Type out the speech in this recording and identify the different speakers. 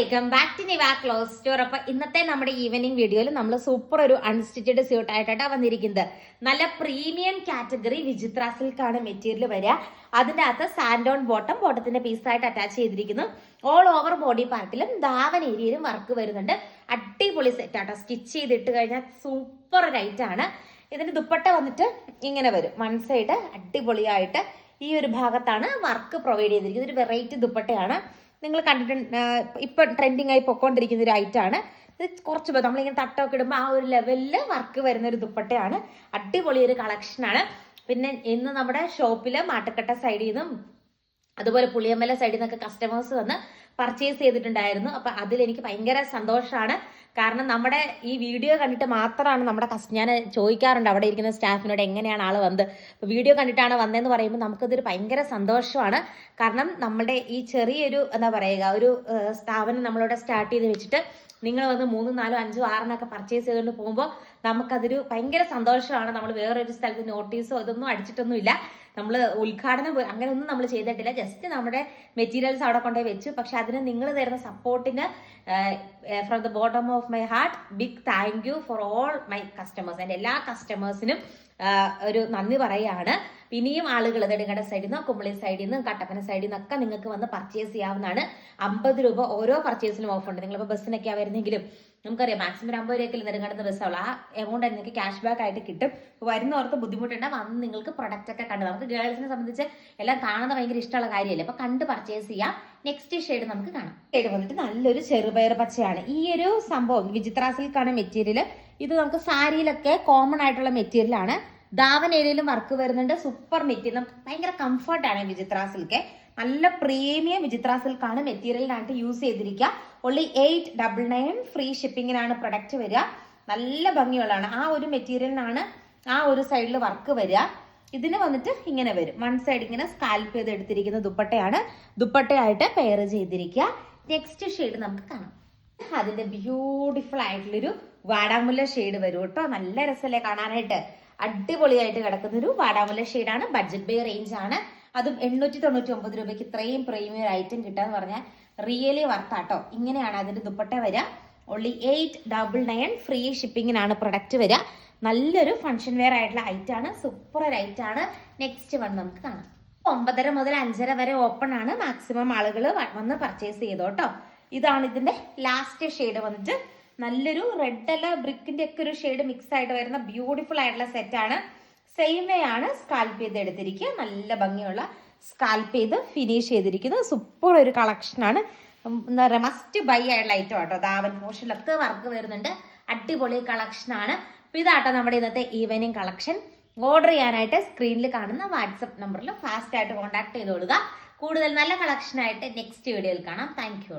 Speaker 1: Welcome back to Niva clothes store അപ്പൊ ഇന്നത്തെ നമ്മുടെ ഈവനിങ് വീഡിയോയിൽ നമ്മൾ സൂപ്പർ ഒരു അൺസ്റ്റിച്ചഡ് സ്യൂട്ട് ആയിട്ടാണ് വന്നിരിക്കുന്നത്. നല്ല പ്രീമിയം കാറ്റഗറി വിചിത്ര സിൽക്കാണ് മെറ്റീരിയൽ വരിക. അതിന്റെ അകത്ത് സാൻഡോൺ ബോട്ടം ബോട്ടത്തിന്റെ പീസായിട്ട് അറ്റാച്ച് ചെയ്തിരിക്കുന്നു. ഓൾ ഓവർ ബോഡി പാർട്ടിലും ദാവൻ ഏരിയയിലും വർക്ക് വരുന്നുണ്ട്. അടിപൊളി സെറ്റ് ആട്ടോ. സ്റ്റിച്ച് ചെയ്തിട്ട് കഴിഞ്ഞാൽ സൂപ്പർ റൈറ്റ് ആണ്. ഇതിന്റെ ദുപ്പട്ട വന്നിട്ട് ഇങ്ങനെ വരും. വൺ സൈഡ് അടിപൊളിയായിട്ട് ഈ ഒരു ഭാഗത്താണ് വർക്ക് പ്രൊവൈഡ് ചെയ്തിരിക്കുന്നത്. ഒരു വെറൈറ്റി ദുപ്പട്ടയാണ്. നിങ്ങൾ കണ്ടിട്ടുണ്ട് ഇപ്പൊ ട്രെൻഡിങ് ആയി പൊക്കോണ്ടിരിക്കുന്ന ഒരു ഐറ്റം ആണ്. ഇത് കുറച്ച് നമ്മളിങ്ങനെ തട്ടമൊക്കെ ഇടുമ്പോൾ ആ ഒരു ലെവലിൽ വർക്ക് വരുന്ന ഒരു ദുപ്പട്ടയാണ്. അടിപൊളി ഒരു കളക്ഷനാണ് പിന്നെ ഇന്ന് നമ്മുടെ ഷോപ്പിൽ മാട്ടക്കട്ട സൈഡിൽ നിന്നും അതുപോലെ പുളിയമ്മല സൈഡിൽ നിന്നൊക്കെ കസ്റ്റമേഴ്സ് വന്ന് പർച്ചേസ് ചെയ്തിട്ടുണ്ടായിരുന്നു. അപ്പൊ അതിൽ എനിക്ക് ഭയങ്കര സന്തോഷമാണ്. കാരണം നമ്മുടെ ഈ വീഡിയോ കണ്ടിട്ട് മാത്രമാണ് നമ്മുടെ കസ്റ്റ് ഞാൻ ചോദിക്കാറുണ്ട് അവിടെ ഇരിക്കുന്ന സ്റ്റാഫിനോട് എങ്ങനെയാണ് ആൾ വന്നത്. വീഡിയോ കണ്ടിട്ടാണ് വന്നതെന്ന് പറയുമ്പോൾ നമുക്കതൊരു ഭയങ്കര സന്തോഷമാണ്. കാരണം നമ്മുടെ ഈ ചെറിയൊരു എന്താ പറയുക ഒരു സ്ഥാപനം നമ്മളിവിടെ സ്റ്റാർട്ട് ചെയ്ത് വെച്ചിട്ട് നിങ്ങൾ വന്ന് മൂന്നും നാലും അഞ്ചും ആറെന്നൊക്കെ പർച്ചേസ് ചെയ്തുകൊണ്ട് പോകുമ്പോൾ നമുക്കതൊരു ഭയങ്കര സന്തോഷമാണ്. നമ്മൾ വേറൊരു സ്ഥലത്ത് നോട്ടീസോ ഇതൊന്നും അടിച്ചിട്ടൊന്നുമില്ല. നമ്മൾ ഉദ്ഘാടനം അങ്ങനെ ഒന്നും നമ്മൾ ചെയ്തിട്ടില്ല. ജസ്റ്റ് നമ്മുടെ മെറ്റീരിയൽസ് അവിടെ കൊണ്ടുപോയി വെച്ചു. പക്ഷെ അതിന് നിങ്ങൾ തരുന്ന സപ്പോർട്ടിന് from the bottom of my heart big thank you for all my customers എന്റെ എല്ലാ കസ്റ്റമേഴ്സിനും ഒരു നന്ദി പറയാണ് ഇനിയും ആളുകൾ നെടുങ്കട സൈഡിൽ നിന്ന് കുമ്പളി സൈഡിൽ നിന്ന് കട്ടപ്പന സൈഡിൽ നിന്നൊക്കെ നിങ്ങൾക്ക് വന്ന് പർച്ചേസ് ചെയ്യാവുന്നതാണ്. അമ്പത് രൂപ ഓരോ പർച്ചേസിനും ഓഫ് ഉണ്ട്. നിങ്ങളിപ്പോൾ ബസ്സിനൊക്കെയാണ് വരുന്നെങ്കിലും. നമുക്കറിയാം മാക്സിമം അമ്പത് രൂപയ്ക്ക് നെടുങ്കടന്ന് ബസ്സുള്ളൂ ആ എമൗണ്ട് നിങ്ങൾക്ക് ക്യാഷ് ബാക്ക് ആയിട്ട് കിട്ടും. വരുന്നവർക്ക് ബുദ്ധിമുട്ടുണ്ട് വന്ന് നിങ്ങൾക്ക് പ്രൊഡക്റ്റ് ഒക്കെ കണ്ട്. നമുക്ക് ഗേൾസിനെ സംബന്ധിച്ച് എല്ലാം കാണുന്ന ഭയങ്കര ഇഷ്ടമുള്ള കാര്യമല്ലേ? അപ്പൊ കണ്ട് പർച്ചേസ് ചെയ്യാം. നെക്സ്റ്റ് ഷെയ്ഡ് നമുക്ക് കാണാം. ഷെയ്ഡ് വന്നിട്ട് നല്ലൊരു ചെറുപയർ പച്ചയാണ്. ഈ ഒരു സംഭവം വിചിത്ര സിൽക്കാണ് മെറ്റീരിയൽ ഇത് നമുക്ക് സാരിയിലൊക്കെ കോമൺ ആയിട്ടുള്ള മെറ്റീരിയൽ ആണ്. ദാവൻ ഏരിയയിലും വർക്ക് വരുന്നുണ്ട്. സൂപ്പർ മെറ്റീരിയൽ ഭയങ്കര കംഫർട്ടാണ് വിചിത്ര സിൽക്ക് നല്ല പ്രീമിയം വിചിത്ര സിൽക്കാണ് മെറ്റീരിയലിനായിട്ട് യൂസ് ചെയ്തിരിക്കുക. Only eight double nine free ഷിപ്പിങ്ങിനാണ് product വരിക. നല്ല ഭംഗിയുള്ളതാണ്. ആ ഒരു മെറ്റീരിയലിനാണ് ആ ഒരു സൈഡിൽ വർക്ക് വരിക. ഇതിന് വന്നിട്ട് ഇങ്ങനെ വരും. വൺ സൈഡ് ഇങ്ങനെ സ്കാൽപ്പ് ചെയ്ത് എടുത്തിരിക്കുന്ന ദുപ്പട്ടയാണ്. ദുപ്പട്ടയായിട്ട് പെയർ ചെയ്തിരിക്കുക. നെക്സ്റ്റ് ഷെയ്ഡ് നമുക്ക് കാണാം. അതിന്റെ ബ്യൂട്ടിഫുൾ ആയിട്ടുള്ളൊരു വാടാമുല്ല ഷെയ്ഡ് വരും കേട്ടോ. നല്ല രസമല്ലേ കാണാനായിട്ട്. അടിപൊളിയായിട്ട് കിടക്കുന്ന ഒരു വാടാമുല്ല ഷെയ്ഡാണ്. ബഡ്ജറ്റ് ബൈ റേഞ്ച് ആണ് അതും എണ്ണൂറ്റി തൊണ്ണൂറ്റി ഒമ്പത് രൂപയ്ക്ക് ഇത്രയും പ്രീമിയം ഐറ്റം കിട്ടാന്ന് പറഞ്ഞാൽ റിയലി വർത്താട്ടോ ഇങ്ങനെയാണ് അതിന്റെ ദുപ്പട്ട വരിക. Only eight double nine free ഷിപ്പിങ്ങിനാണ് product വരിക. നല്ലൊരു ഫംഗ്ഷൻ വെയർ ആയിട്ടുള്ള ഐറ്റം ആണ്. സൂപ്പർ ഒരു ഐറ്റം ആണ്. നെക്സ്റ്റ് വൺ നമുക്ക് കാണാം. ഒമ്പതര മുതൽ അഞ്ചര വരെ ഓപ്പൺ ആണ്. മാക്സിമം ആളുകൾ വന്ന് പർച്ചേസ് ചെയ്തോട്ടോ. ഇതാണ് ഇതിന്റെ ലാസ്റ്റ് ഷെയ്ഡ് വന്നിട്ട് നല്ലൊരു റെഡ് അല്ല ബ്രിക്കിന്റെ ഒക്കെ ഒരു ഷെയ്ഡ് മിക്സ് ആയിട്ട് വരുന്ന ബ്യൂട്ടിഫുൾ ആയിട്ടുള്ള സെറ്റ് ആണ്. സെയിം വേ ആണ് സ്കാൽപ്പ് ചെയ്ത് എടുത്തിരിക്കുക. നല്ല ഭംഗിയുള്ള സ്കാൽപ്പ് ചെയ്ത് ഫിനിഷ് ചെയ്തിരിക്കുന്നത്. സൂപ്പർ ഒരു കളക്ഷനാണ് എന്താ പറയുക മസ്റ്റ് ബൈ ആയിട്ടുള്ള ഐറ്റം ആട്ടോ. ദാവൻ മോഷനിലൊക്കെ വർക്ക് വരുന്നുണ്ട്. അടിപൊളി കളക്ഷനാണ് ആണ്. അപ്പൊ ഇതാട്ടോ നമ്മുടെ ഇന്നത്തെ ഈവനിങ് കളക്ഷൻ ഓർഡർ ചെയ്യാനായിട്ട് സ്ക്രീനിൽ കാണുന്ന വാട്സപ്പ് നമ്പറിൽ ഫാസ്റ്റ് ആയിട്ട് കോൺടാക്ട് ചെയ്ത് കൊടുക്കുക. കൂടുതൽ നല്ല കളക്ഷൻ ആയിട്ട് നെക്സ്റ്റ് വീഡിയോയിൽ കാണാം. Thank you